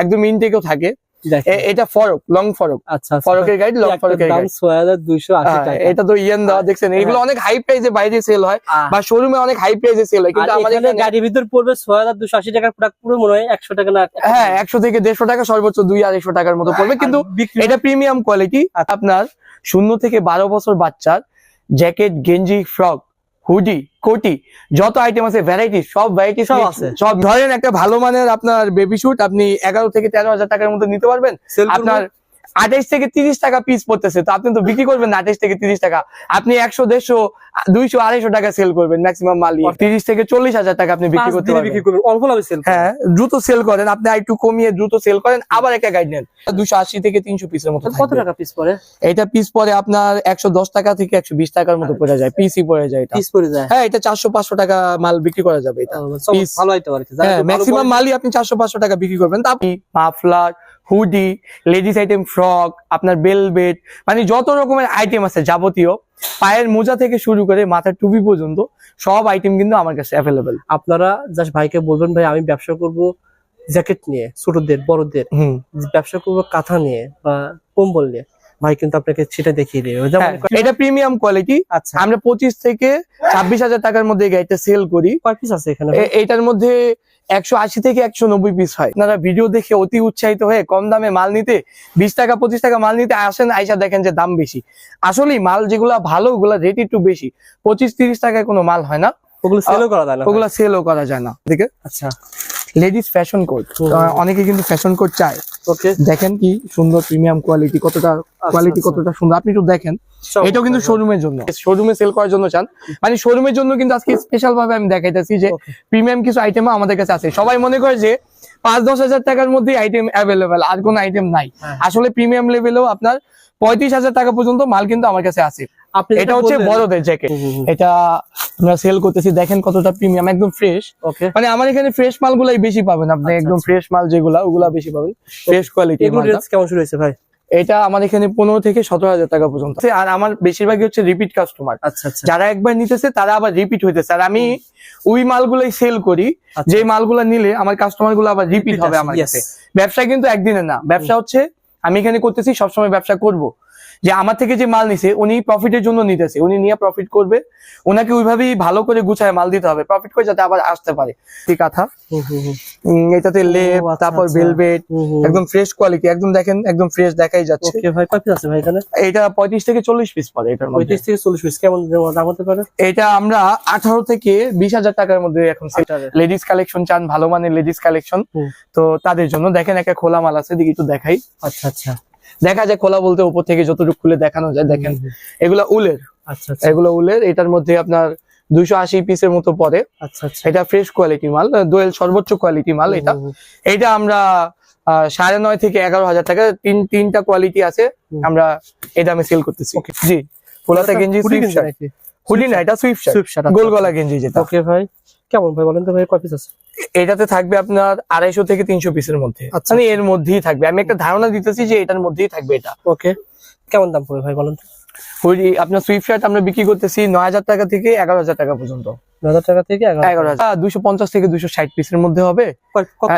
একদম ইনটেকও থাকে। এটা ফরক লং ফরক। আচ্ছা আচ্ছা। ফরকের গাইড লং ফরকের গাইড ছয় হাজার দুইশো আশি টাকা। এটা তো ইয়ান দেওয়া দেখছেন? এগুলো অনেক হাই প্রাইসে বাইরে সেল হয় বা শোরুমে অনেক হাই প্রাইসে সেল হয়। কিন্তু আমাদের এখানে গাড়ির ভিতর পড়বে ছয় হাজার দুশো আশি টাকার প্রোডাক্ট পুরো মনে হয় একশো টাকা না হ্যাঁ একশো থেকে দেড়শো টাকা সর্বোচ্চ দুই আড়াইশো টাকার মতো পড়বে। কিন্তু এটা প্রিমিয়াম কোয়ালিটি আচ্ছা। আপনার শূন্য থেকে বারো বছর বাচ্চার জ্যাকেট গেঞ্জি ফ্রক হুডি কোটি যত আইটেম আছে ভ্যারাইটি সব ভ্যারাইটি সব আছে। সব ধরেন একটা ভালো মানের আপনার বেবি শুট আপনি এগারো থেকে তেরো হাজার টাকার মধ্যে নিতে পারবেন আপনার আঠাইশ থেকে তিরিশ টাকা পিস পড়তেছে। তো আপনি তো বিক্রি করবেন না আঠাইশ থেকে তিরিশ টাকা। আপনি একশো দেড়শো দুইশো আড়াইশো টাকা সেল করবেন ম্যাক্সিমাম মালি তিরিশ থেকে চল্লিশ হাজার টাকা আপনি বিক্রি করতে পারবেন। বিক্রি করবেন অল্প লাভে সেল হ্যাঁ দ্রুত সেল করেন। আপনি একটু কমিয়ে দ্রুত সেল করেন। আবার একটা গাইড নেন। দুশো আশি থেকে তিনশো পিসের মতো কত টাকা পিস পরে এটা পিস পরে আপনার একশো দশ টাকা থেকে একশো বিশ টাকার মতো পড়ে যায়। পিসি পড়ে যায় পিস পরে যায়। হ্যাঁ এটা চারশো পাঁচশো টাকা মাল বিক্রি করা যাবে এটা। ভালো আইতে পারে হ্যাঁ ম্যাক্সিমাম মালই আপনি চারশো পাঁচশো টাকা বিক্রি করবেন। তা আপনি muffler hoodie ladies item frock আপনার বেলবেট মানে যত রকমের আইটেম আছে যাবতীয় পায়ের মোজা থেকে শুরু করে মাথার টুপি পর্যন্ত সব আইটেম কিন্তু আমার কাছে অ্যাভেলেবেল আপনারা জাস্ট ভাইকে বলবেন ভাই আমি ব্যবসা করব জ্যাকেট নিয়ে ছোটদের বড়দের হুম। ব্যবসা করব কাঁথা নিয়ে বা কম্বল নিয়ে। ভাই কিন্তু আপনাকে সেটা দেখিয়ে দেবে। হ্যাঁ, এটা প্রিমিয়াম কোয়ালিটি আচ্ছা। আমরা পঁচিশ থেকে ছাব্বিশ হাজার টাকার মধ্যে গাড়িটা সেল করি। পিস আছে এখানে এটার মধ্যে একশো আশি থেকে একশো নব্বই পিস হয়। আপনারা ভিডিও দেখে অতি উৎসাহিত হয়ে কম দামে মাল নিতে বিশ টাকা পঁচিশ টাকা মাল নিতে আসেন আইসা দেখেন যে দাম বেশি। আসলেই মাল যেগুলা ভালো ওগুলা রেট একটু বেশি। পঁচিশ তিরিশ টাকায় কোনো মাল হয় না। ওগুলো সেলও করা যায় না। ওগুলা সেলও করা যায় না। দেখে আচ্ছা। লেডিস ফ্যাশন কোড অনেকে কিন্তু ফ্যাশন কোড চায়। ওকে দেখেন কি সুন্দর প্রিমিয়াম কোয়ালিটি কতটা কোয়ালিটি আচ্ছা। কতটা সুন্দর। আপনি একটু দেখেন। এটাও কিন্তু শোরুমের জন্য। শোরুমে সেল করার জন্য চান। মানে শোরুমের জন্য কিন্তু আজকে স্পেশাল ভাবে আমি দেখাইতেছি যে প্রিমিয়াম কিছু আইটেম আমাদের কাছে আছে। সবাই মনে করে যে পাঁচ দশ হাজার টাকার মধ্যে আইটেম অ্যাভেলেবেল আর কোনো আইটেম নাই। হ্যাঁ। আসলে প্রিমিয়াম লেভেলেও আপনার পঁয়ত্রিশ হাজার টাকা পর্যন্ত মাল কিন্তু আমার কাছে আছে। এটা হচ্ছে বড়দের জ্যাকেট এটা আমরা সেল করতেছি দেখেন কতটা প্রিমিয়াম একদম ফ্রেশ ওকে মানে আমার এখানে ফ্রেশ মালগুলাই বেশি পাবেন আপনি আচ্ছা, একদম আচ্ছা। ফ্রেশ মাল যেগুলা ওগুলা বেশি পাবেন। ফ্রেশ কোয়ালিটি কেমন শুরু হয়েছে ভাই? এটা আমার এখানে পনেরো থেকে সতেরো হাজার টাকা পর্যন্ত। আর আমার বেশিরভাগই হচ্ছে রিপিট কাস্টমার আচ্ছা আচ্ছা। যারা একবার নিতেছে তারা আবার রিপিট হইতেছে। আর আমি ওই মালগুলাই সেল করি আচ্ছা। যে মালগুলা নিলে আমার কাস্টমারগুলো আবার রিপিট হবে আমার কাছে। ব্যবসা কিন্তু একদিনে না। ব্যবসা হচ্ছে আমি এখানে করতেছি সবসময় ব্যবসা করব। যে আমার থেকে যে মাল নিছে উনি প্রফিটের জন্য নিতেছে। উনি নিয়ে প্রফিট করবে ওনাকে ওইভাবেই ভালো করে গুছায় মাল দিতে হবে প্রফিট করে যাতে আবার আসতে পারে। কাঁথা। এটাতে লেপ আচ্ছা, তারপর আচ্ছা। ভেলভেট হুম। একদম ফ্রেশ কোয়ালিটি একদম দেখেন একদম ফ্রেশ দেখাই যাচ্ছে। ওকে ভাই কয় পিস আছে ভাই এখানে? এটা পঁয়ত্রিশ থেকে চল্লিশ পিস পড়ে মধ্যে। পঁয়ত্রিশ থেকে চল্লিশ পিস কেমন দাম হতে পারে? এটা আমরা আঠারো থেকে বিশ হাজার টাকার মধ্যে এখন লেডিস কালেকশন চান ভালো মানের লেডিস কালেকশন তো তাদের জন্য দেখেন একটা খোলা মাল আছে দিকে একটু দেখাই। আচ্ছা আচ্ছা। দেখা যায় খোলা বলতে উপর থেকে যতটুকু খুলে দেখানো যায় দেখেন। এগুলা উলের। আচ্ছা আচ্ছা। এগুলো উলের এটার মধ্যে আপনার দুইশো আশি পিসের মতো পড়ে। আচ্ছা আচ্ছা। এটা ফ্রেশ কোয়ালিটি মাল দোয়েল সর্বোচ্চ কোয়ালিটি মাল এটা। এটা আমরা সাড়ে নয় থেকে এগারো হাজার টাকা তিন তিনটা কোয়ালিটি আছে আমরা এই দামে সেল করতেছি। জি ফুলাতা গেঞ্জি হুডি না এটা সুইফট গোল গলা গেঞ্জি যেটা। ওকে ভাই। কেমন ভাই বলেন তো ভাই কয় পিস আছে? এটাতে থাকবে আপনার আড়াইশো থেকে তিনশো পিসের মধ্যে। আচ্ছা। মানে এর মধ্যেই থাকবে। আমি একটা ধারণা দিতেছি যে এটার মধ্যেই থাকবে এটা। ওকে। কেমন দাম পড়বে ভাই বলেন তো? হুডি আপনার সুইফট শার্ট আমরা বিক্রি করতেছি নয় হাজার টাকা থেকে এগারো হাজার টাকা পর্যন্ত। টাকা থেকে থেকে দুশো ষাট পিসের মধ্যে হবে।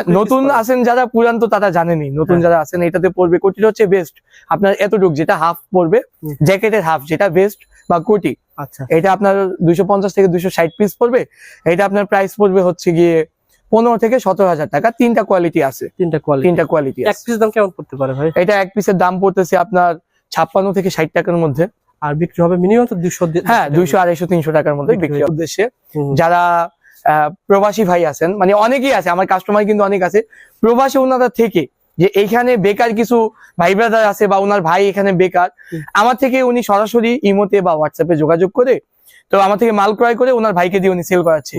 নতুন? আছেন যারা পুরান তো তারা জানেনি নতুন হ্যাঁ। যারা আছেন এটাতে পড়বে কোটিটা হচ্ছে বেস্ট আপনার এতটুক যেটা হাফ পড়বে জ্যাকেটের হাফ যেটা বেস্ট বা কোটি। আচ্ছা। এটা আপনার পঞ্চাশ থেকে ষাট পিস পড়বে। এটা আপনার প্রাইস পড়বে হচ্ছে গিয়ে পনেরো থেকে সতেরো হাজার টাকা। তিনটা কোয়ালিটি আছে। তিনটা কোয়ালিটি তিনটা কোয়ালিটি এক পিস দাম কেমন পড়তে পারে ভাই? এটা এক পিসের দাম পড়তেছে আপনার ছাপ্পান্ন থেকে ষাট টাকার মধ্যে। আর বিক্রি হবে মিনিমাম তো দুশো হ্যাঁ দুইশো আড়াইশো তিনশো টাকার মধ্যে বিক্রি উদ্দেশ্যে। যারা প্রবাসী ভাই আছেন মানে অনেকেই আছে আমার কাস্টমার কিন্তু অনেক আছে। প্রবাসী ওনারা থেকে যে এইখানে বেকার কিছু ভাই ব্রাদার আছে বা ওনার ভাই এখানে বেকার আমার থেকে উনি সরাসরি ইমোতে বা হোয়াটসঅ্যাপে যোগাযোগ করে তো আমার থেকে মাল ক্রয় করে ওনার ভাইকে দিয়ে উনি সেল করাচ্ছে।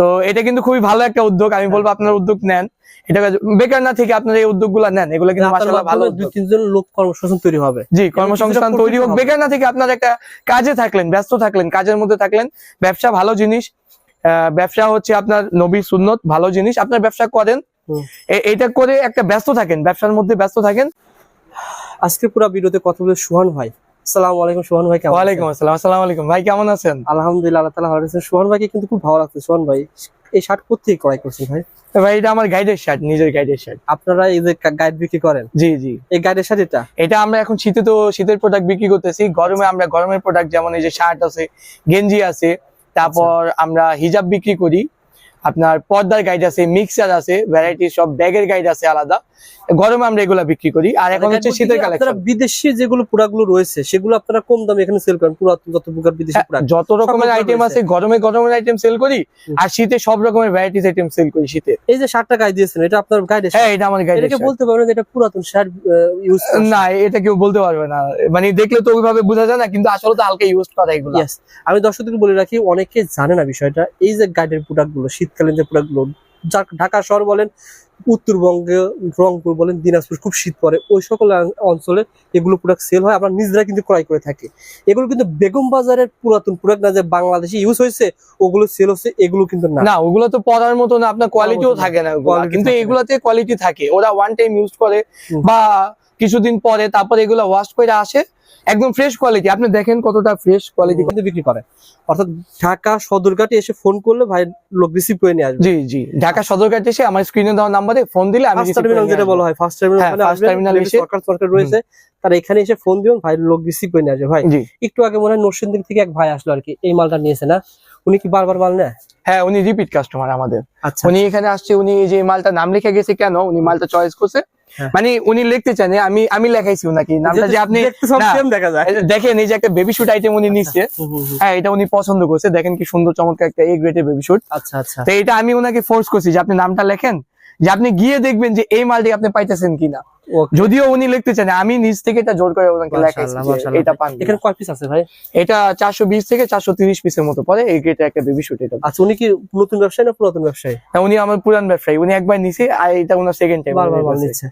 তো এটা কিন্তু খুবই ভালো একটা উদ্যোগ আমি বলব আপনার উদ্যোগ নেন। এটা বেকার না থেকে আপনারা এই উদ্যোগগুলো নেন এগুলো কিন্তু ভালো দুই তিনজন লোক কর্মসংস্থান তৈরি হবে। জি কর্মসংস্থান তৈরি হোক বেকার না থেকে আপনার একটা কাজে থাকলেন ব্যস্ত থাকলেন কাজের মধ্যে থাকলেন ব্যবসা ভালো জিনিস আহ, ব্যবসা হচ্ছে আপনার নবী সুন্নত ভালো জিনিস আপনার ব্যবসা করেন এটা করে একটা ব্যস্ত থাকেন ব্যবসার মধ্যে ব্যস্ত থাকেন। আজকে পুরো ভিডিওতে কথা বলে সুহান ভাই। আসসালামু আলাইকুম সুহান ভাই কেমন ওয়ালাইকুম আসসালাম আসসালামু আলাইকুম। ভাই কেমন আছেন? আলহামদুলিল্লাহ আল্লাহ তাআলা ভালো আছেন সুহান ভাইকে কিন্তু খুব ভালো লাগছে সুহান ভাই। এই শার্ট কোথেকে ক্রয় করছেন ভাই? ভাই এটা আমার গাইডের শার্ট নিজের গাইডের শার্ট। আপনারা এই যে গাইড বিক্রি করেন? জি জি। এই গাইডের শার্ট এটা? এটা আমরা এখন শীতে তো শীতের প্রোডাক্ট বিক্রি করতেছি। গরমে আমরা গরমের প্রোডাক্ট যেমন এই যে শার্ট আছে গেঞ্জি আছে তারপর আমরা হিজাব বিক্রি করি। আপনার পর্দার গাইড আছে মিক্সার আছে ভ্যারাইটি সব ব্যাগের গাইড আছে আলাদা। গরমে আমরা এগুলা বিক্রি করি। আর এখন হচ্ছে শীতের কালেকশন বিদেশি যেগুলো প্রোডাক্টগুলো রয়েছে সেগুলো আপনারা কম দামে এখানে সেল করেন পুরাতন যত প্রকার বিদেশি প্রোডাক্ট যত রকমের আইটেম আছে গরমে গরমের আইটেম সেল করি আর শীতে সব রকমের ভ্যারাইটিস আইটেম সেল করি শীতে। এই যে শার্টটা গায়ে দিয়েছেন এটা আপনার গাইডের হ্যাঁ এটা আমার গাইডের এটাকে বলতে পারবেন এটা পুরাতন শার্ট ইউজ না এটা কেউ বলতে পারবে না। মানে দেখলে তো ওইভাবে বোঝা যায় না কিন্তু আসলে তো হালকা ইউজ করা এগুলো. আমি দর্শকদেরকে বলে রাখি অনেকে জানে না বিষয়টা এই যে গাইডের প্রোডাক্টগুলো শীতকালীন যে প্রোডাক্টগুলো যা- ঢাকা শহর বলেন উত্তরবঙ্গে রংপুর বলেন দিনাজপুর খুব শীত পড়ে ওই সকল অঞ্চলে এগুলো প্রোডাক্ট সেল হয় আমরা নিজেরা কিন্তু ক্রয় করে থাকি। এগুলো কিন্তু বেগম বাজারের পুরাতন প্রোডাক্ট না যে বাংলাদেশে ইউজ হয়েছে ওগুলো সেল হচ্ছে এগুলো কিন্তু না। না ওগুলো তো পড়ার মতো না আপনার কোয়ালিটিও থাকে না কিন্তু। এগুলাতে কোয়ালিটি থাকে ওরা ওয়ান টাইম ইউজ করে বা কিছুদিন পরে তারপর এগুলো ওয়াশ করে আসে। একদম ফ্রেশ কোয়ালিটি আপনি দেখেন কতটা ফ্রেশ কোয়ালিটি বিক্রি করে। অর্থাৎ ঢাকা সদরঘাটে এসে ফোন করলে ভাই লোক রিসিভ করে নিয়ে আসবে। জি জি। ঢাকা সদরঘাট এসে আমার স্ক্রিনে দেওয়া নাম্বারে ফোন দিলে আমি ফার্স্ট টার্মিনাল যেটা বলা হয় ফার্স্ট টার্মিনাল first terminal এসে- সরকার সরকার রয়েছে তারা এখানে এসে ফোন দিবেন ভাই লোক রিসিভ করে নিয়ে আসবে। ভাই একটু আগে মনে হয় নরসিংদী থেকে এক ভাই আসলো আর কি এই মালটা নিয়েছে না? উনি কি বারবার মাল নেয়? হ্যাঁ উনি রিপিট কাস্টমার আমাদের। আচ্ছা উনি এখানে আসছে উনি এই যে মালটা নাম লিখে গেছে কেন? উনি মালটা চয়েস করছে। মানে উনি লিখতে চান আমি আমি লেখাইছি উনাকে। নামটা যে আপনি দেখেন এই যে একটা বেবি শুট আইটেম উনি নিচ্ছে। হুম, হুম। হ্যাঁ এটা উনি পছন্দ করছে। দেখেন কি সুন্দর চমৎকার একটা এ গ্রেটের বেবি শুট আচ্ছা আচ্ছা। তো এটা আমি উনাকে ফোর্স করছি যে আপনি নামটা লেখেন যে আপনি গিয়ে দেখবেন যে এই মালটি আপনি পাইতেছেন কিনা. যদিও উনি লিখতে চান আমি নিজ থেকে এটা জোর করে ওনাকে লেখাইছি এটা পান এখানে কয় পিস আছে ভাই? এটা চারশো বিশ থেকে চারশো তিরিশ পিসের মতো পরে এই গ্রেডের একটা বেবি শুট এটা। আচ্ছা উনি কি নতুন ব্যবসায়ী না পুরাতন ব্যবসায়ী? হ্যাঁ, উনি আমার পুরান ব্যবসায়ী উনি একবার নিছে আর এটা ওনার সেকেন্ড টাইম বারবার মাল নিচ্ছে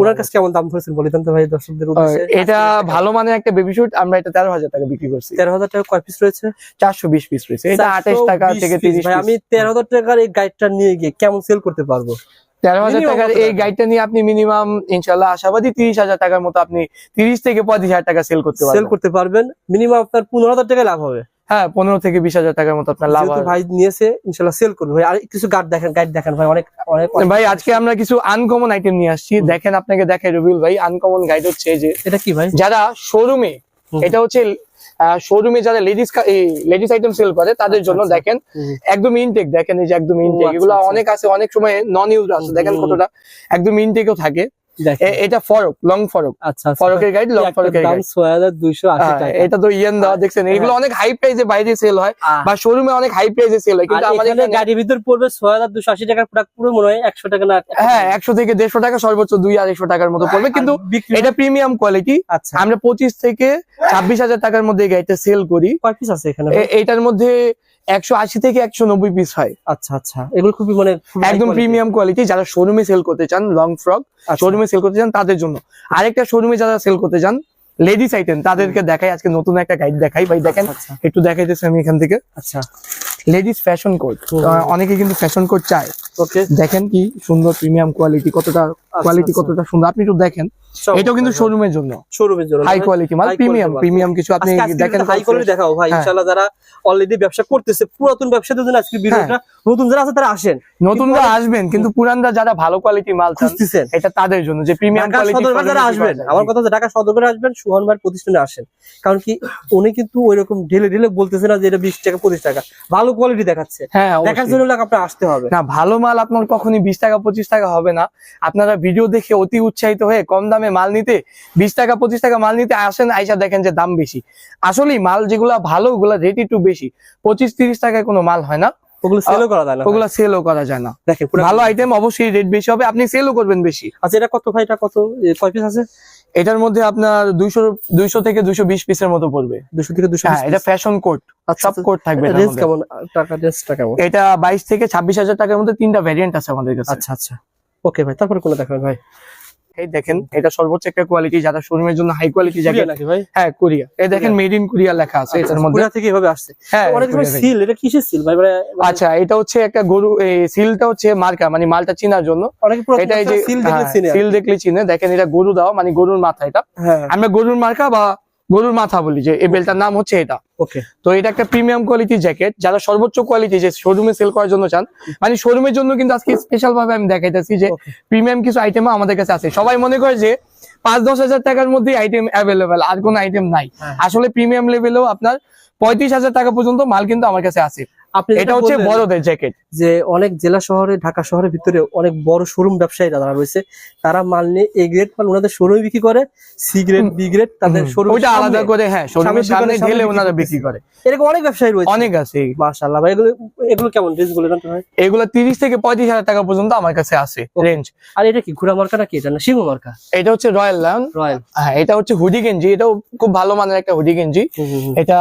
ওনার কাছে কেমন দাম ধরেছেন বলে দেন তো ভাই দর্শকদের উদ্দেশ্যে? এটা ভালো মানের একটা বেবি শুট আমরা এটা তেরো হাজার টাকা বিক্রি করছি। তেরো হাজার টাকা কয় পিস রয়েছে? চারশো বিশ পিস রয়েছে এটা আঠাশ টাকা থেকে। তিরিশ ভাই আমি তেরো হাজার টাকার এই গাইডটা নিয়ে গিয়ে কেমন সেল করতে পারব? তেরো হাজার টাকার এই টাকা? গাইডটা নিয়ে আপনি মিনিমাম ইনশাল্লাহ আশাবাদী তিরিশ হাজার টাকার মতো আপনি তিরিশ থেকে পঁয়ত্রিশ হাজার টাকা সেল করতে সেল করতে পারবেন। মিনিমাম আপনার পনেরো হাজার টাকা লাভ হবে। হ্যাঁ পনেরো থেকে বিশ হাজার টাকার মতো আপনার লাভ ভাই নিয়েছে ইনশাল্লাহ সেল করবে। আর কিছু গার্ড দেখেন গাইড দেখেন ভাই অনেক অনেক অনেক- ভাই আজকে আমরা কিছু আনকমন আইটেম নিয়ে আসছি। দেখেন আপনাকে দেখাই রবিউল ভাই আনকমন গাইড হচ্ছে যে এটা কি ভাই? যারা শোরুমে এটা হচ্ছে শোরুমে যারা লেডিস লেডিস আইটেম সেল করে তাদের জন্য আচ্ছা। দেখেন একদম ইনটেক দেখেন এই যে একদম ইনটেক আচ্ছা, এগুলো আচ্ছা। অনেক আছে অনেক সময় নন ইউজ আছে দেখেন কতটা। একদম ইনটেকও থাকে। এটা ফরক লং ফরক। আচ্ছা আচ্ছা। ফরকের গাইড লং ফরকের গাইড টাকা। এটা তো ইয়েন দেওয়া দেখছেন এগুলো অনেক হাই প্রাইসে বাইরে সেল হয় বা শোরুমে অনেক হাই প্রাইসে সেল হয় কিন্তু আমাদের এখানে এখানে- গাড়ির ভিতর পড়বে টাকার প্রোডাক্ট পুরো মনে হয় একশো টাকা না হ্যাঁ একশো থেকে দেড়শো টাকা সর্বোচ্চ দুই আড়াইশো টাকার মতো পড়বে কিন্তু এটা প্রিমিয়াম কোয়ালিটি আচ্ছা। আমরা পঁচিশ থেকে ছাব্বিশ হাজার টাকার মধ্যে গাড়িটা সেল করি। কয় পিস আছে এখানে? এটার মধ্যে একশো আশি থেকে একশো নব্বই পিস হয়। আচ্ছা আচ্ছা। এগুলো খুবই মানে একদম প্রিমিয়াম কোয়ালিটি যারা শোরুমে সেল করতে চান লং ফ্রক আচ্ছা। শোরুমে সেল করতে চান তাদের জন্য। আরেকটা শোরুমে যারা সেল করতে চান লেডিস আইটেম তাদেরকে দেখাই আজকে নতুন একটা গাইড দেখাই। ভাই দেখেন আচ্ছা। একটু দেখাইতেছি আমি এখান থেকে। আচ্ছা। Ladies fashion code. অনেকে কিন্তু ফ্যাশন কোড চায়। ওকে দেখেন কি সুন্দর প্রিমিয়াম কোয়ালিটি কতটা কোয়ালিটি আচ্ছা। কতটা সুন্দর। আপনি একটু দেখেন। এটাও কিন্তু শোরুমের জন্য। শোরুমের জন্য হাই কোয়ালিটি মাল প্রিমিয়াম প্রিমিয়াম কিছু আপনি দেখেন হাই কোয়ালিটি দেখাও ভাই হ্যাঁ। ইনশাআল্লাহ যারা অলরেডি ব্যবসা করতেছে পুরাতন ব্যবসাদের জন্য আজকে ভিডিওটা নতুন যারা আছে তারা আসেন। নতুনরা আসবেন কিন্তু পুরানরা যারা ভালো কোয়ালিটি মাল চান খুঁজতেছেন। এটা তাদের জন্য যে প্রিমিয়াম কোয়ালিটি বাজারে আসবেন। আমার কথা ঢাকা সদর বাজারে আসবেন সুহান ভাইয়ের প্রতিষ্ঠানে আসেন। কারণ কি উনি কিন্তু ওই রকম ঢেলে ঢেলে বলতেছে না যে এটা বিশ টাকা পঁচিশ টাকা। ভালো কোয়ালিটি দেখাচ্ছে। হ্যাঁ দেখার জন্য লাগে আপনার আসতে হবে। না ভালো মাল আপনার কখনই বিশ টাকা পঁচিশ টাকা হবে না। আপনারা ভিডিও দেখে অতি উৎসাহিত হয়ে কম দামে মাল নিতে বিশ টাকা পঁচিশ টাকা মাল নিতে আসেন আইসা দেখেন যে দাম বেশি। আসলেই মাল যেগুলা ভালো ওগুলা রেট একটু বেশি। পঁচিশ তিরিশ টাকায় কোনো মাল হয় না। ওগুলো সেলও করা যায় না ওগুলা সেলও করা যায় না। দেখে ভালো আইটেম অবশ্যই রেট বেশি হবে আপনি সেলও করবেন বেশি। আচ্ছা এটা কত ভাই? এটা কত? কয় পিস আছে? এটার মধ্যে আপনার দুইশো দুইশো থেকে দুইশো বিশ পিসের মতো পড়বে। দুশো থেকে দুশো হ্যাঁ এটা ফ্যাশন কোট আচ্ছা সব কোট থাকবে। কেমন? টাকা এটা বাইশ থেকে ছাব্বিশ হাজার টাকার মধ্যে তিনটা ভ্যারিয়েন্ট আছে আমাদের কাছে। আচ্ছা আচ্ছা। ওকে ভাই তারপরে কোনটা দেখাবেন ভাই। এই দেখেন এটা সর্বোচ্চ একটা কোয়ালিটি যারা শোরুমের জন্য হাই কোয়ালিটি কোরিয়া জ্যাকেট নাকি ভাই? হ্যাঁ কোরিয়া এই দেখেন মেড ইন কোরিয়া লেখা আছে এটার মধ্যে। কোরিয়া থেকে এভাবে আসছে? হ্যাঁ অনেক সময় সিল এটা কিসের সিল ভাই মানে আচ্ছা এটা হচ্ছে একটা গরু এই সিলটা হচ্ছে মার্কা মানে মালটা চিনার জন্য। এটা এই যে সিল দেখলে চিনে সিল দেখলে চিনে। দেখেন এটা গরু দাও মানে গরুর মাথা এটা। হ্যাঁ। আমরা গরুর মার্কা বা গরুর মাথা বলি যে এই বেলটার নাম হচ্ছে এটা। ওকে। তো এটা একটা প্রিমিয়াম কোয়ালিটি জ্যাকেট যারা সর্বোচ্চ কোয়ালিটি যে শোরুমে সেল করার জন্য চান মানে শোরুমের জন্য কিন্তু আজকে স্পেশাল ভাবে আমি দেখাইতেছি যে প্রিমিয়াম কিছু আইটেম আমাদের কাছে আছে। সবাই মনে করে যে পাঁচ দশ হাজার টাকার মধ্যে আইটেম অ্যাভেলেবেল আর কোন আইটেম নাই। হ্যাঁ। আসলে প্রিমিয়াম লেভেলেও আপনার পঁয়ত্রিশ হাজার টাকা পর্যন্ত মাল কিন্তু আমার কাছে আছে। আপনি এটা হচ্ছে বড়দের জ্যাকেট যে অনেক জেলা শহরে ঢাকা শহরের ভিতরে অনেক বড় শোরুম ব্যবসায়ীরা যারা রয়েছে। তারা মাল নিয়ে এ গ্রেড মাল ওনাদের শোরুমে বিক্রি করে সি গ্রেড বি গ্রেড তাদের শোরুম ওইটা আলাদা করে হ্যাঁ শোরুমের সামনে ঢেলে বিক্রি ওনারা বিক্রি করে। এরকম অনেক ব্যবসায়ী রয়েছে। অনেক আছে মাশাআল্লাহ ভাই এগুলো এগুলো কেমন রেঞ্জ বলে জানতে এগুলো তিরিশ থেকে পঁয়ত্রিশ হাজার টাকা পর্যন্ত আমার কাছে আছে রেঞ্জ আর এটা কি ঘোড়া মার্কা নাকি এটা না সিংহ মার্কা? এটা হচ্ছে রয়্যাল লায়ন রয়্যাল হ্যাঁ এটা হচ্ছে হুডি গেঞ্জি এটাও খুব ভালো মানের একটা হুডি গেঞ্জি। এটা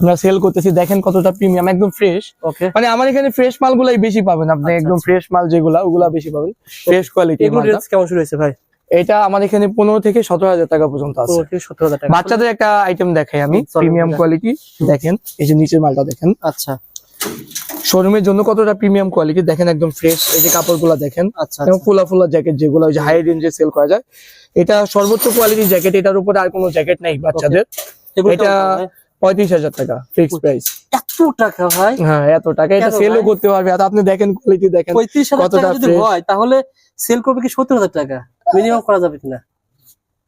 আমরা সেল করতেছি দেখেন কতটা প্রিমিয়াম একদম ফ্রেশ ওকে মানে আমার এখানে ফ্রেশ মালগুলাই বেশি পাবেন আপনি আচ্ছা, একদম আচ্ছা। ফ্রেশ মাল যেগুলা ওগুলা বেশি পাবেন। ফ্রেশ কোয়ালিটি কেমন শুরু হয়েছে ভাই? এটা আমার এখানে পনেরো থেকে সতেরো হাজার টাকা পর্যন্ত আছে। বাচ্চাদের একটা আইটেম দেখাই আমি প্রিমিয়াম কোয়ালিটি দেখেন এই যে নিচের মালটা দেখেন। আচ্ছা। শোরুমের জন্য কতটা প্রিমিয়াম কোয়ালিটি দেখেন একদম ফ্রেশ এই যে কাপড়গুলো দেখেন। আচ্ছা ফুলা ফুলা জ্যাকেট যেগুলো ওই যে হাই রেঞ্জে সেল করা যায়। এটা সর্বোচ্চ কোয়ালিটির জ্যাকেট এটার উপরে আর কোনো জ্যাকেট নেই বাচ্চাদের। এটা? পঁয়ত্রিশ হাজার টাকা ফিক্সড প্রাইস এত টাকা ভাই? হ্যাঁ এত টাকা। এটা সেলও করতে পারবে। আর আপনি দেখেন কোয়ালিটি দেখেন পঁয়ত্রিশ হাজার টাকা যদি হয় তাহলে সেল করবে কি সত্তর হাজার টাকা? মিনিমাম করা যাবে কিনা?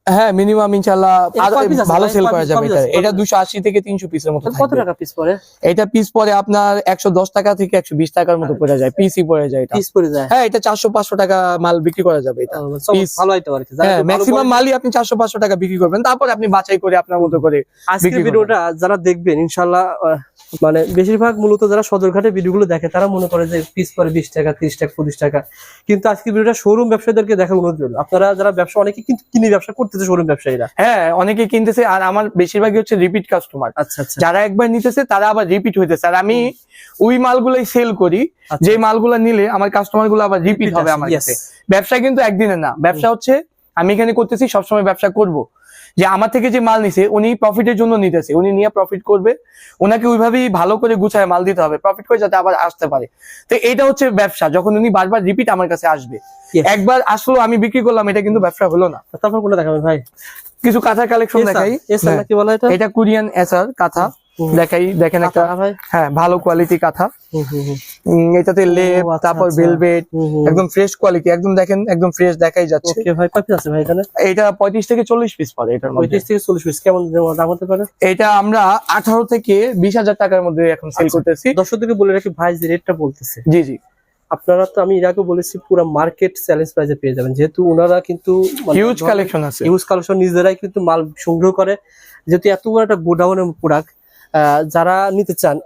হ্যাঁ মিনিমাম ইনশাল্লাহ ভালো সেল করা যাবে এটা। এটা দুশো আশি থেকে তিনশো পিসের মতো কত টাকা পিস পরে এটা পিস পরে আপনার একশো দশ টাকা থেকে একশো বিশ টাকার মতো পড়ে যায়। পিসি পড়ে যায় এটা। পিস পরে যায়। হ্যাঁ এটা চারশো পাঁচশো টাকা মাল বিক্রি করা যাবে এটা। আহ, সব piece। ভালো আইটেম আর কি। হ্যাঁ ম্যাক্সিমাম মালই আপনি টাকা বিক্রি করবেন। তারপরে আপনি বাছাই করে আপনার মতো করে আজকের ভিডিওটা যারা দেখবেন ইনশাল্লাহ মানে বেশিরভাগ মূলত যারা সদরঘাটে ভিডিওগুলো দেখে তারা মনে করে যে পিস পরে বিশ টাকা তিরিশ টাকা পঁচিশ টাকা। কিন্তু আজকের ভিডিওটা শোরুম ব্যবসায়ীদেরকে দেখার অনুরোধ রইল। আপনারা যারা ব্যবসা অনেকে কিন্তু কিনে ব্যবসা করতেছে শোরুম ব্যবসায়ীরা। হ্যাঁ অনেকে কিনতেছে আর আমার বেশিরভাগই হচ্ছে রিপিট কাস্টমার আচ্ছা আচ্ছা। যারা একবার নিতেছে তারা আবার রিপিট হইতেছে। আর আমি ওই মালগুলাই সেল করি আচ্ছা। যে মালগুলা নিলে আমার কাস্টমারগুলো আবার রিপিট হবে আমার কাছে। ব্যবসা কিন্তু একদিনের না। ব্যবসা হচ্ছে আমি এখানে করতেছি সবসময় ব্যবসা করব। যে আমার থেকে যে মাল নিছে উনি প্রফিটের জন্য নিতেছে উনি নিয়ে প্রফিট করবে ওনাকে ওইভাবেই ভালো করে গুছায় মাল দিতে হবে প্রফিট করে যাতে আবার আসতে পারে। তো এটা হচ্ছে ব্যবসা যখন উনি বারবার রিপিট আমার কাছে আসবে। একবার আসলো আমি বিক্রি করলাম এটা কিন্তু ব্যবসা হলো না। তারপর কোনটা দেখাবেন ভাই? কিছু কাঁথা কালেকশন দেখাই। হ্যাঁ। বলা এটা? এটা কোরিয়ান এসার কাঁথা। দেখাই দেখেন একটা ভাই? হ্যাঁ ভালো কোয়ালিটি কাঁথা। এটাতে লেপ আচ্ছা, তারপর আচ্ছা। ভেলভেট হুম। একদম ফ্রেশ কোয়ালিটি একদম দেখেন একদম ফ্রেশ দেখাই যাচ্ছে। ভাই কয় আছে ভাই এখানে? এটা পঁয়ত্রিশ থেকে চল্লিশ পিস পড়ে মধ্যে। পঁয়ত্রিশ থেকে চল্লিশ পিস কেমন দাম হতে পারে? এটা আমরা আঠারো থেকে বিশ হাজার টাকার মধ্যে এখন সেল আচ্ছা। করতেছি। দর্শকদেরকে বলে রাখি ভাই যে রেটটা বলতেছে। জি জি। আপনারা তো আমি এর আগে বলেছি পুরো মার্কেট চ্যালেঞ্জ প্রাইসে পেয়ে যাবেন। যেহেতু ওনারা কিন্তু মানে হিউজ কালেকশন আছে। ইউজ কালেকশন নিজেরাই কিন্তু মাল সংগ্রহ করে। যেহেতু এত বড় একটা গোডাউনের প্রোডাক্ট যারা নিতে চান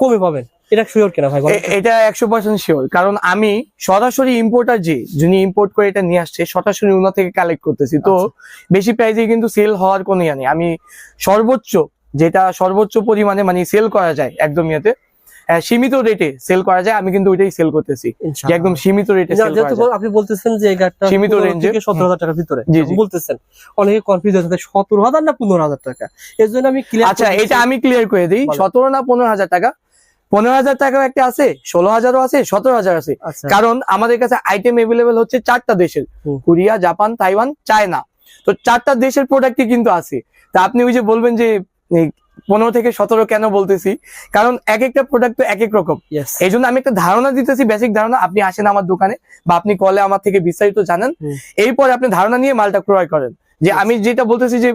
কমে পাবেন। এটা শিওর কিনা ভাই এটা একশো পার্সেন্ট শিওর কারণ আমি সরাসরি ইম্পোর্টার যে যিনি ইম্পোর্ট করে এটা নিয়ে আসছে সরাসরি ওনার থেকে কালেক্ট করতেছি। তো আচ্ছা। বেশি কিন্তু সেল হওয়ার কোনো ইয়া নেই। আমি সর্বোচ্চ যেটা সর্বোচ্চ পরিমাণে মানে সেল করা যায় একদম ইয়েতে সীমিত রেটে সেল করা যায় আমি কিন্তু ওইটাই সেল করতেছি। একদম সীমিত রেটে আপনি বলতেছেন যে গাড়িটা সীমিত। থেকে সতেরো হাজার টাকার ভিতরে। বলতেছেন অনেকে কনফিউজ হয়ে সতেরো হাজার না পনেরো হাজার টাকা? এর জন্য আমি আচ্ছা এটা আমি ক্লিয়ার করে দিই সতেরো না পনেরো হাজার টাকা? পনেরো হাজার টাকাও একটা আছে ষোলো হাজারও আছে সতেরো হাজার আছে। আচ্ছা। কারণ আমাদের কাছে আইটেম এভেলেবেল হচ্ছে চারটা দেশের। Korea Japan Taiwan China. তো চারটা দেশের প্রোডাক্টই কিন্তু আছে। তা আপনি ওই যে বলবেন যে পনেরো থেকে সতেরো কেন বলতেছি? কারণ এক একটা প্রোডাক্ট তো এক এক রকম। এই জন্য আমি একটা ধারণা দিতেছি বেসিক ধারণা আপনি আসেন আমার দোকানে বা আপনি কলে আমার থেকে বিস্তারিত জানেন। এরপর আপনি ধারণা নিয়ে মালটা ক্রয় করেন। যে আমি যেটা বলতেছি যে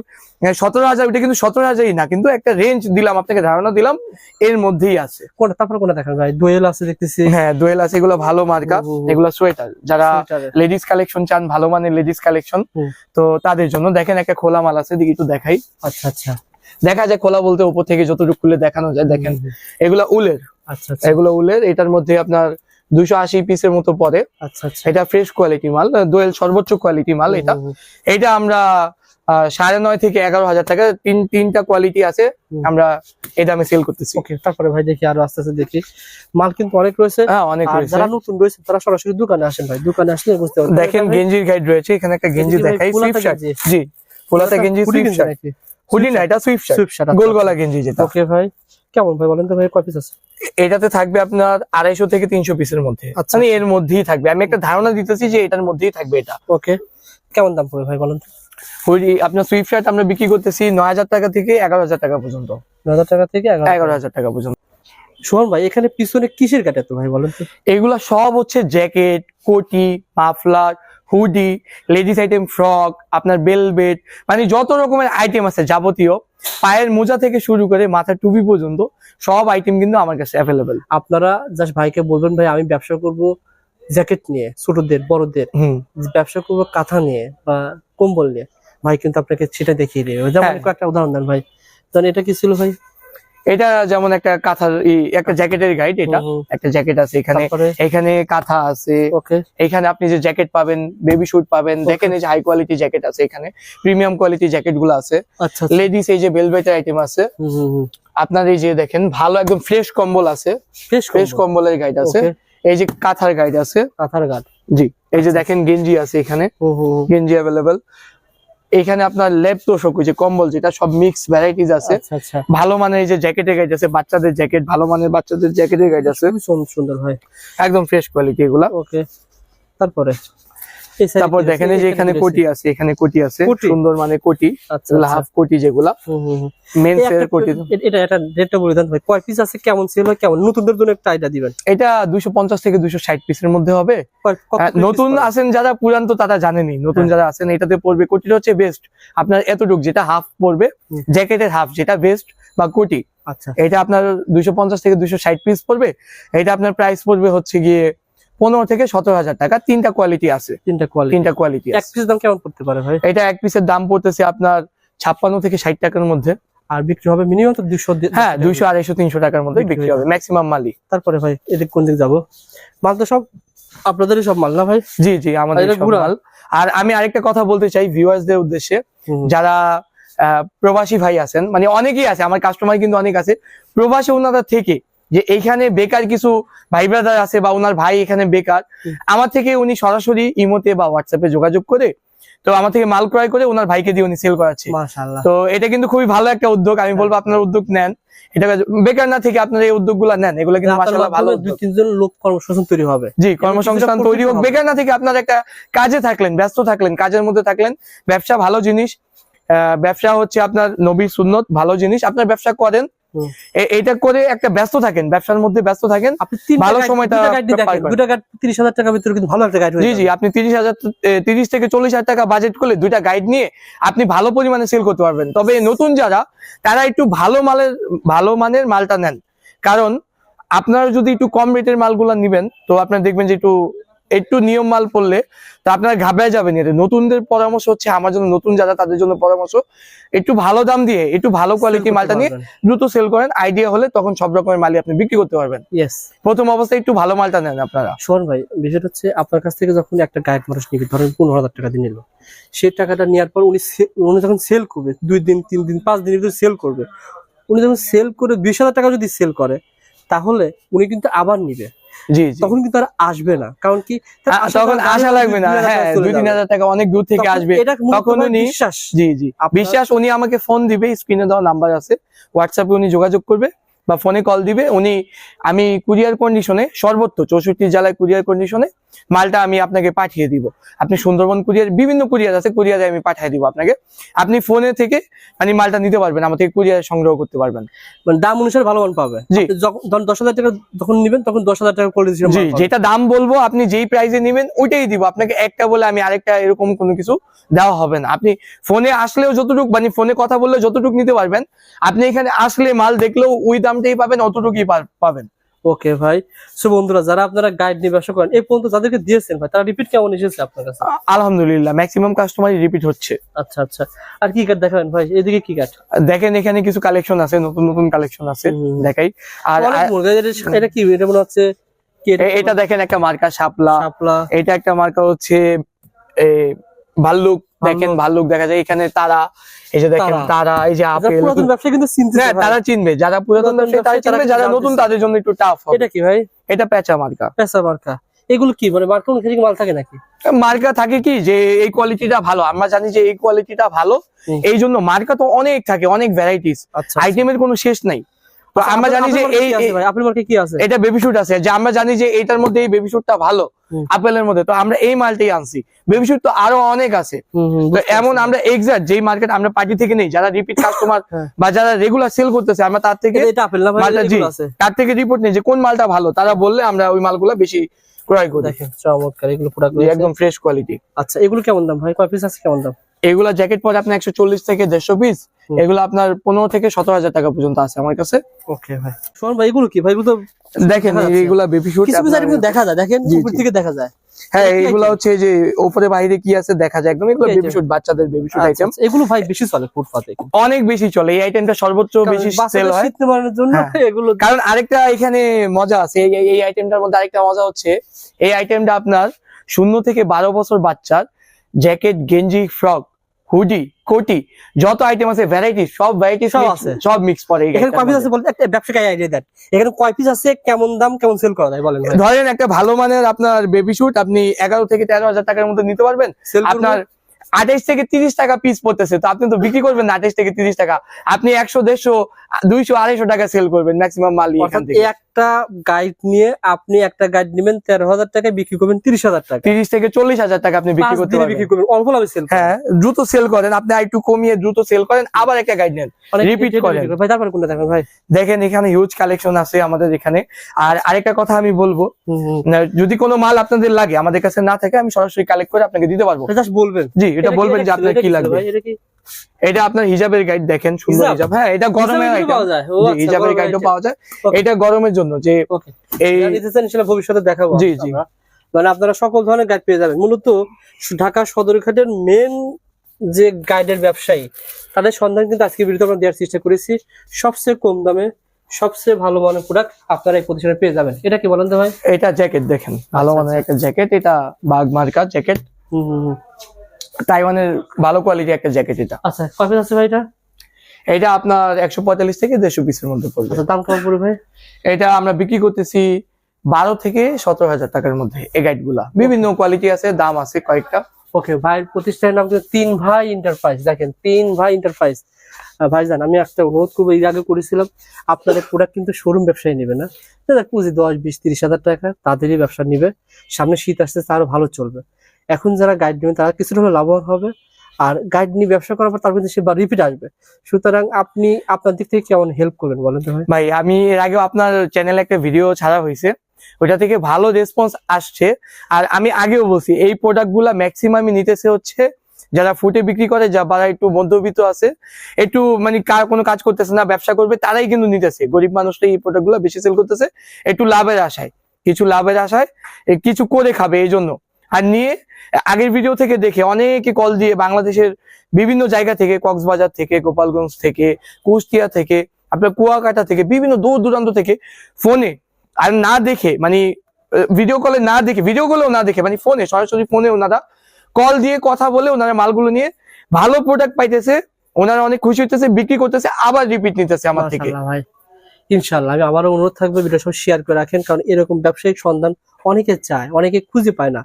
সতেরো হাজার ওইটা কিন্তু সতেরো হাজারই না কিন্তু একটা রেঞ্জ দিলাম আপনাকে ধারণা দিলাম এর মধ্যেই আছে। কোনটা তারপর কোনটা দেখেন ভাই? দোয়েল আছে দেখতেছি। হ্যাঁ দোয়েল আছে এগুলো ভালো মার্কা। এগুলো সোয়েটার। যারা লেডিস কালেকশন চান ভালো মানের লেডিস কালেকশন তো তাদের জন্য দেখেন একটা খোলা মাল আছে দেখি একটু দেখাই। আচ্ছা আচ্ছা। দেখা যায় খোলা বলতে উপর থেকে যতটুকু খুলে দেখানো যায় দেখেন। এগুলা উলের। আচ্ছা আচ্ছা। এগুলো উলের এটার মধ্যে আপনার দুশো আশি পিসের মতো পড়ে। আচ্ছা আচ্ছা। এটা ফ্রেশ কোয়ালিটি মাল দোয়েল সর্বোচ্চ কোয়ালিটি মাল এটা। এটা আমরা সাড়ে নয় থেকে এগারো হাজার টাকা তিন তিনটা কোয়ালিটি আছে আমরা এই দামে সেল করতেছি। ওকে তারপরে ভাই দেখি আরও আস্তে আস্তে দেখি। মাল কিন্তু অনেক রয়েছে। হ্যাঁ অনেক রয়েছে। যারা নতুন রয়েছে তারা সরাসরি দোকানে আসেন ভাই। দোকানে আসলে বুঝতে পারবেন। দেখেন গেঞ্জির গাইড রয়েছে এখানে একটা গেঞ্জি দেখাই? জি ফুলাতা গেঞ্জি হুডি না এটা সুইফট শার্ট সুইফট গোল গলা গেঞ্জি যেটা। ওকে ভাই কেমন ভাই বলেন তো ভাই কয় পিস আছে? এটাতে থাকবে আপনার আড়াইশো থেকে তিনশো পিসের মধ্যে। আচ্ছা। মানে এর মধ্যেই থাকবে। আমি একটা ধারণা দিতেছি যে এটার মধ্যেই থাকবে এটা। ওকে। কেমন দাম পড়বে ভাই বলেন তো? হুডি আপনার সুইফট শার্ট আমরা বিক্রি করতেছি নয় হাজার টাকা থেকে এগারো হাজার টাকা পর্যন্ত। নয় হাজার টাকা থেকে এগারো হাজার। টাকা পর্যন্ত। সোহান ভাই এখানে পিছনে কিসের গাড়ি এত ভাই বলেন তো? এগুলা সব হচ্ছে জ্যাকেট কোটি muffler hoodie ladies item frock আপনার বেলবেট মানে যত রকমের আইটেম আছে যাবতীয় পায়ের মোজা থেকে শুরু করে মাথার টুপি পর্যন্ত সব আইটেম কিন্তু আমার কাছে অ্যাভেলেবেল আপনারা জাস্ট ভাইকে বলবেন ভাই আমি ব্যবসা করব জ্যাকেট নিয়ে ছোটদের বড়দের। হুম। ব্যবসা করব কাঁথা নিয়ে বা কম্বল নিয়ে। ভাই কিন্তু আপনাকে সেটা দেখিয়ে দেবে। যেমন হ্যাঁ। একটা উদাহরণ দেন ভাই। তাহলে এটা কি ছিল ভাই? এটা যেমন একটা কাঁথার ই- একটা জ্যাকেটের গাইড এটা। একটা জ্যাকেট আছে এখানে। এখানে কাঁথা আছে। এখানে আপনি যে জ্যাকেট পাবেন বেবি শুট পাবেন দেখেন এই যে হাই কোয়ালিটি জ্যাকেট আছে এখানে। প্রিমিয়াম কোয়ালিটি জ্যাকেটগুলো আছে। আচ্ছা লেডিস এই যে বেলভেটের আইটেম আছে। আপনার এই যে দেখেন ভালো একদম ফ্রেশ কম্বল আছে। ফ্রেশ ফ্রেশ কম্বলের গাইড আছে। এই যে কাঁথার গাইড আছে। কাঁথার গাঠ জি এই যে দেখেন গেঞ্জি আছে এখানে। গেঞ্জি অ্যাভেলেবেল এখানে আপনার লেপ তোষক যে কম্বল যেটা সব মিক্স ভ্যারাইটিস আছে। আচ্ছা আচ্ছা। ভালো মানের এই যে জ্যাকেটের গাইড আছে বাচ্চাদের জ্যাকেট ভালো মানের বাচ্চাদের জ্যাকেটের গাইড আছে সুন্দর হয়। একদম ফ্রেশ কোয়ালিটি এগুলা। ওকে তারপরে? তারপর দেখেন যে এখানে কোটি আছে? এখানে কোটি আছে? সুন্দর মানে কোটি। হাফ কোটি যেগুলা। মেন্স এর কোটি। এটা এটা রেটটা বলে দেন ভাই। কয় পিস আছে? কেমন সেল হয় কেমন? নতুনদের জন্য একটা আইডিয়া দিবেন। এটা থেকে পিসের মধ্যে হবে। নতুন? আছেন যারা পুরান তো তারা জানেনি। নতুন হ্যাঁ। যারা আছেন এটাতে পড়বে কোটিটা হচ্ছে বেস্ট আপনার এতটুক যেটা হাফ পড়বে জ্যাকেটের হাফ যেটা বেস্ট বা কোটি। আচ্ছা। এটা আপনার দুইশো পঞ্চাশ থেকে দুইশো ষাট পিস পড়বে। এটা আপনার প্রাইস পড়বে হচ্ছে গিয়ে পনেরো থেকে সতেরো হাজার টাকা। তিনটা কোয়ালিটি আছে। তিনটা কোয়ালিটি তিনটা কোয়ালিটি এক পিসের দাম কেমন পড়তে পারে ভাই? এটা এক পিসের দাম পড়তেছে আপনার ছাপ্পান্ন থেকে ষাট টাকার মধ্যে। আর বিক্রি হবে মিনিমাম তো দুশো হ্যাঁ দুইশো আড়াইশো তিনশো টাকার মধ্যে বিক্রি হবে। ম্যাক্সিমাম মালই তারপরে ভাই এদিক কোন দিক যাব? মাল তো সব আপনাদেরই সব মাল না ভাই? জি জি আমাদের মাল। আর আমি আরেকটা কথা বলতে চাই ভিউয়ার্সদের উদ্দেশ্যে। যারা প্রবাসী ভাই আছেন মানে অনেকেই আছে আমার কাস্টমার কিন্তু অনেক আছে। প্রবাসী ওনারা থেকে যে এইখানে বেকার কিছু ভাই ব্রাদার আছে বা ওনার ভাই এখানে বেকার আমার থেকে উনি সরাসরি ইমোতে বা হোয়াটসঅ্যাপে যোগাযোগ করে তো আমার থেকে মাল ক্রয় করে ওনার ভাইকে দিয়ে উনি সেল করাচ্ছে। তো এটা কিন্তু খুবই ভালো একটা উদ্যোগ আমি বলব আপনার উদ্যোগ নেন। এটা বেকার না থেকে আপনার এই উদ্যোগ নেন এগুলো কিন্তু মাসাল্লাহ ভালো দুই তিনজন লোক কর্মসংস্থান তৈরি হবে। জি কর্মসংস্থান তৈরি হোক বেকার না থেকে আপনার একটা কাজে থাকলেন ব্যস্ত থাকলেন কাজের মধ্যে থাকলেন ব্যবসা ভালো জিনিস আহ, ব্যবসা হচ্ছে আপনার নবী সুন্নত ভালো জিনিস। আপনার ব্যবসা করেন এটা করে একটা ব্যস্ত থাকেন ব্যবসার মধ্যে ব্যস্ত থাকেন আপনি ভালো সময়টা গাইড তিরিশ হাজার টাকার ভিতরে কিন্তু ভালো একটা গাইড জি জি আপনি তিরিশ হাজার তিরিশ থেকে চল্লিশ হাজার টাকা বাজেট করলে দুইটা গাইড নিয়ে আপনি ভালো পরিমাণে সেল করতে পারবেন। তবে নতুন যারা তারা একটু ভালো মালের ভালো মানের মালটা নেন। কারণ আপনারা যদি একটু কম রেটের মালগুলা নিবেন তো আপনারা দেখবেন যে একটু একটু নিয়ম মাল পড়লে তো আপনারা ঘাবড়ে যাবেন এতে নতুনদের পরামর্শ হচ্ছে আমার জন্য নতুন যারা তাদের জন্য পরামর্শ একটু ভালো দাম দিয়ে একটু ভালো কোয়ালিটি মালটা নিয়ে দ্রুত সেল করেন আইডিয়া হলে তখন সব রকমের মালই আপনি বিক্রি করতে পারবেন। প্রথম অবস্থায় একটু ভালো মালটা নেন আপনারা। শোন ভাই বিষয়টা হচ্ছে আপনার কাছ থেকে যখন একটা গাইড মানুষ নিবে ধরেন পনেরো হাজার টাকা দিয়ে নিল সেই টাকাটা নেওয়ার পর উনি উনি যখন সেল করবে দুই দিন তিন দিন পাঁচ দিনের ভিতরে সেল করবে উনি যখন সেল করে বিশ হাজার টাকা যদি সেল করে তাহলে উনি কিন্তু আবার নিবে। জি তখন কিন্তু আর আসবে না। কারণ কি তখন আসা আশা লাগবে না হ্যাঁ দুই তিন হাজার টাকা অনেক দূর থেকে আসবে। তখন উনি- বিশ্বাস। জি জি। বিশ্বাস উনি আমাকে ফোন দিবে স্ক্রিনে দেওয়া নাম্বার আছে। হোয়াটসঅ্যাপে উনি যোগাযোগ করবে। বা ফোনে কল দিবে উনি আমি কুরিয়ার কন্ডিশনে সর্বোচ্চ চৌষট্টি জেলায় কুরিয়ার কন্ডিশনে মালটা আমি আপনাকে পাঠিয়ে দিব। আপনি সুন্দরবন কুরিয়ার বিভিন্ন কুরিয়ার আছে কুরিয়ারে আমি পাঠিয়ে দিব আপনাকে। আপনি ফোনে থেকে মানে মালটা নিতে পারবেন আমার থেকে কুরিয়ার সংগ্রহ করতে পারবেন। মানে দাম অনুসারে ভালো মান পাবে। জি। যখন দশ হাজার টাকা যখন নিবেন তখন দশ হাজার টাকা কোয়ালিটি জি যেটা দাম বলব আপনি যেই প্রাইসে নেবেন ওইটাই দিব। আপনাকে একটা বলে আমি আরেকটা এরকম কোনো কিছু দেওয়া হবে না। আপনি ফোনে আসলেও যতটুকু মানে ফোনে কথা বললে যতটুকু নিতে পারবেন আপনি এখানে আসলে মাল দেখলেও ওই দামটাই পাবেন অতটুকুই পাবেন। ওকে ভাই। সো বন্ধুরা যারা আপনারা গাইড নিয়ে ব্যবসা করেন এই পর্যন্ত যাদেরকে দিয়েছেন ভাই তারা রিপিট কেমন এসেছে আপনার কাছে? আলহামদুলিল্লাহ ম্যাক্সিমাম কাস্টমারই রিপিট হচ্ছে। আচ্ছা আচ্ছা। আর কি কার্ড দেখাবেন ভাই? এদিকে কি কাট দেখেন এখানে কিছু কালেকশন আছে নতুন নতুন কালেকশন আছে দেখাই। আর এটা- কি? এটা মনে হচ্ছে এটা দেখেন একটা মার্কা শাপলা। শাপলা। এটা একটা মার্কা হচ্ছে ভাল্লুক দেখেন ভাল্লুক। দেখা যায়। এখানে তারা এই যে দেখেন তারা। এই যে আপেল। পুরাতন ব্যবসা কিন্তু চিনতে হ্যাঁ তারা চিনবে। যারা পুরাতন ব্যবসায়ী তারা চিনবে যারা নতুন তাদের জন্য একটু টাফ হবে। এটা কি ভাই? এটা পেঁচা মার্কা। পেশা মার্কা। এগুলো কি মানে মার্কা অনুসারে মাল থাকে নাকি? মার্কা থাকে কি যে এই কোয়ালিটিটা ভালো। আমরা জানি যে এই কোয়ালিটিটা ভালো। এই জন্য মার্কা তো অনেক থাকে অনেক ভ্যারাইটিস আচ্ছা আইটেমের কোনো শেষ নাই। তো আচ্ছা, আমরা জানি যে এই আপনার মার্কে কি আছে? এটা বেবি শুট আছে। যে আমরা জানি যে এটার মধ্যে এই বেবি শুটটা ভালো। আপেলের মধ্যে। তো আমরা এই মালটাই আনছি। বেবি শুট তো আরও অনেক আছে। তো এমন আমরা এক্সাক্ট যেই মার্কেট আমরা পার্টি থেকে নেই যারা রিপিট কাস্টমার হ্যাঁ। বা যারা রেগুলার সেল করতেছে আমরা তার থেকে মালটা জি তার থেকে রিপোর্ট নেই যে কোন মালটা ভালো তারা বললে আমরা ওই মালগুলো বেশি ক্রয় করি। দেখেন চমৎকার এগুলো প্রোডাক্ট একদম ফ্রেশ কোয়ালিটি আচ্ছা এগুলো কেমন দাম ভাই? কয় পিস আছে কেমন দাম? এগুলা জ্যাকেট পরে আপনার একশো চল্লিশ থেকে দেড়শো পিস। এগুলো আপনার পনেরো থেকে সতেরো হাজার টাকা পর্যন্ত আছে আমার কাছে। ওকে ভাই। শোন ভাই এগুলো কি? ভাই এগুলো দেখেন এগুলা বেবি শুট দেখা যায় দেখেন উপর থেকে দেখা যায়। হ্যাঁ এগুলা হচ্ছে যে ওপরে বাইরে কি আছে দেখা যায় একদম। এগুলো বেবি শুট বাচ্চাদের বেবি শুট আইটেম এগুলো ভাই বেশি চলে ফুটপাতে। অনেক বেশি চলে এই আইটেমটা সর্বোচ্চ বেশি সেল হয়। জন্য হ্যাঁ। এগুলো কারণ আরেকটা এখানে মজা আছে এই আইটেমটার মধ্যে আরেকটা মজা হচ্ছে এই আইটেমটা আপনার শূন্য থেকে বারো বছর বাচ্চার জ্যাকেট গেঞ্জি ফ্রক হুডি কোটি যত আইটেম আছে ভ্যারাইটি সব ভ্যারাইটি সব আছে। সব মিক্স এই এখানে কয় পিস আছে বলতে? একটা ব্যবসায়িক আইডিয়া দেন। এখানে কয় পিস আছে? কেমন দাম? কেমন সেল করা যায়? বলেন ধরেন একটা ভালো মানের আপনার বেবি শুট আপনি এগারো থেকে তেরো হাজার টাকার মধ্যে নিতে পারবেন। আপনার আঠাইশ থেকে তিরিশ টাকা পিস পড়তেছে। তো আপনি তো বিক্রি করবেন আঠাইশ থেকে তিরিশ টাকা। আপনি একশো দেড়শো দুইশো আড়াইশো টাকা সেল করবেন ম্যাক্সিমাম মালই এখান থেকে। একটা গাইড নিয়ে আপনি একটা গাইড নেবেন তেরো হাজার টাকায় বিক্রি করবেন তিরিশ হাজার টাকা। তিরিশ থেকে চল্লিশ হাজার টাকা আপনি বিক্রি করতে বিক্রি করবেন অল্প লাভে সেল হ্যাঁ দ্রুত সেল করেন আপনি একটু কমিয়ে দ্রুত সেল করেন আবার একটা গাইড নেন। রিপিট করেন। ভাই তারপরে কোনটা দেখেন ভাই? দেখেন এখানে হিউজ কালেকশন আছে আমাদের এখানে। আর আরেকটা কথা আমি বলব যদি কোনো মাল আপনাদের লাগে আমাদের কাছে না থাকে আমি সরাসরি কালেক্ট করে আপনাকে দিতে পারব। জাস্ট বলবেন। জি এটা বলবেন যে আপনার কি লাগবে? এটা আপনার হিজাবের গাইড দেখেন সুন্দর হিজাব? হ্যাঁ এটা গরমের আচ্ছা, হিজাবের গাইডও পাওয়া যায়। এটা গরমের জন্য যে এই ভবিষ্যতে দেখাবো জি, জি। মানে আপনারা সকল ধরনের গাইড পেয়ে যাবেন। মূলত ঢাকা সদরঘাটের মেন যে গাইডের ব্যবসায়ী তাদের সন্ধান কিন্তু আজকে ভিডিওতে আমরা দেওয়ার চেষ্টা করেছি। সবচেয়ে কম দামে সবচেয়ে ভালো মানের প্রোডাক্ট আপনারা এই প্রতিষ্ঠানে পেয়ে যাবেন। এটা কি বলেন তো ভাই? এটা জ্যাকেট দেখেন। ভালো আচ্ছা, মানের একটা জ্যাকেট এটা বাগ মার্কা জ্যাকেট হুম। তাইওয়ানের ভালো কোয়ালিটি একটা জ্যাকেট এটা। আচ্ছা পিস আছে ভাই এটা? এটা আপনার একশো পঁয়তাল্লিশ থেকে দেড়শো পিসের মধ্যে পড়বে। আচ্ছা দাম কেমন পড়বে ভাই? এটা আমরা বিক্রি করতেছি বারো থেকে সতেরো হাজার টাকার মধ্যে এই গাইডগুলা। বিভিন্ন কোয়ালিটি আছে দাম আছে কয়েকটা। ওকে ভাইয়ের প্রতিষ্ঠানের নাম তিন ভাই এন্টারপ্রাইজ দেখেন তিন ভাই এন্টারপ্রাইজ ভাইজান আমি একটা অনুরোধ করব এর আগে করেছিলাম আপনাদের প্রোডাক্ট কিন্তু শোরুম ব্যবসায় নেবে না। পুঁজি দশ বিশ তিরিশ হাজার টাকা তাদেরই ব্যবসা নিবে। সামনে শীত আসছে আরও ভালো চলবে। এখন যারা গাইড নেবে, তারা কিছুটা হলে লাভবান হবে। আর গাইড নিয়ে ব্যবসা করার পর তার কিন্তু সে রিপিট আসবে। সুতরাং আপনি আপনার দিক থেকে কেমন হেল্প করবেন বলেন তো ভাই? আমি এর আগেও আপনার চ্যানেলে একটা ভিডিও ছাড়া হয়েছে। ওইটা থেকে ভালো রেসপন্স আসছে। আর আমি আগেও বলছি, এই প্রোডাক্টগুলা ম্যাক্সিমামই নিতেছে হচ্ছে যারা ফুটে বিক্রি করে, যা যারা একটু মধ্যবিত্ত আছে, একটু মানে কার কোনো কাজ করতেছে না, ব্যবসা করবে, তারাই কিন্তু নিতেছে। গরিব মানুষটা এই প্রোডাক্টগুলো বেশি সেল করতেছে, একটু লাভের আশায়। কিছু লাভের আশায় কিছু করে খাবে এই জন্য। আর নিয়ে আগের ভিডিও থেকে দেখে অনেকে কল দিয়ে বাংলাদেশের বিভিন্ন জায়গা থেকে, কক্সবাজার থেকে, গোপালগঞ্জ থেকে, কুষ্টিয়া থেকে, আপনার কুয়াকাটা থেকে, বিভিন্ন দূর দূরান্ত থেকে ফোনে আর না দেখে মানে ভিডিও কলে না দেখে ভিডিও কলেও না দেখে মানে ফোনে সরাসরি ফোনে ওনারা কল দিয়ে কথা বলে ওনারা মালগুলো নিয়ে ভালো প্রোডাক্ট পাইতেছে, ওনারা অনেক খুশি হইতেছে, বিক্রি করতেছে, আবার রিপিট নিতেছে আমার থেকে। ইনশাল্লাহ আমি আবারও অনুরোধ থাকবে ভিডিও সব শেয়ার করে রাখেন, কারণ এরকম ব্যবসায়িক সন্ধান অনেকে চায়, অনেকে খুঁজে পায় না।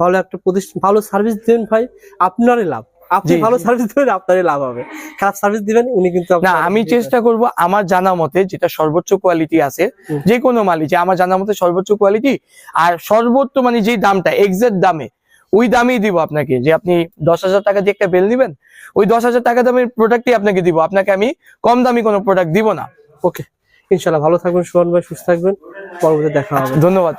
ভালো একটা প্রতিষ্ঠান ভালো সার্ভিস দিবেন ভাই আপনারই লাভ। আপনি ভালো সার্ভিস দিবেন আপনারই লাভ হবে। খারাপ সার্ভিস দিবেন উনি কিন্তু না আমি চেষ্টা করব। আমার জানা মতে যেটা সর্বোচ্চ কোয়ালিটি আছে যে কোনো মালই যে আমার জানা মতে সর্বোচ্চ কোয়ালিটি আর সর্বোচ্চ মানে যে দামটা এক্সাক্ট দামে ওই দামেই দিব আপনাকে। যে আপনি দশ হাজার টাকা দিয়ে একটা বেল নিবেন ওই দশ হাজার টাকা দামের প্রোডাক্টই আপনাকে দিব। আপনাকে আমি কম দামি কোনো প্রোডাক্ট দিব না। ওকে ইনশাল্লাহ ভালো থাকবেন সোহান ভাই সুস্থ থাকবেন। পরবর্তী দেখা হবে। ধন্যবাদ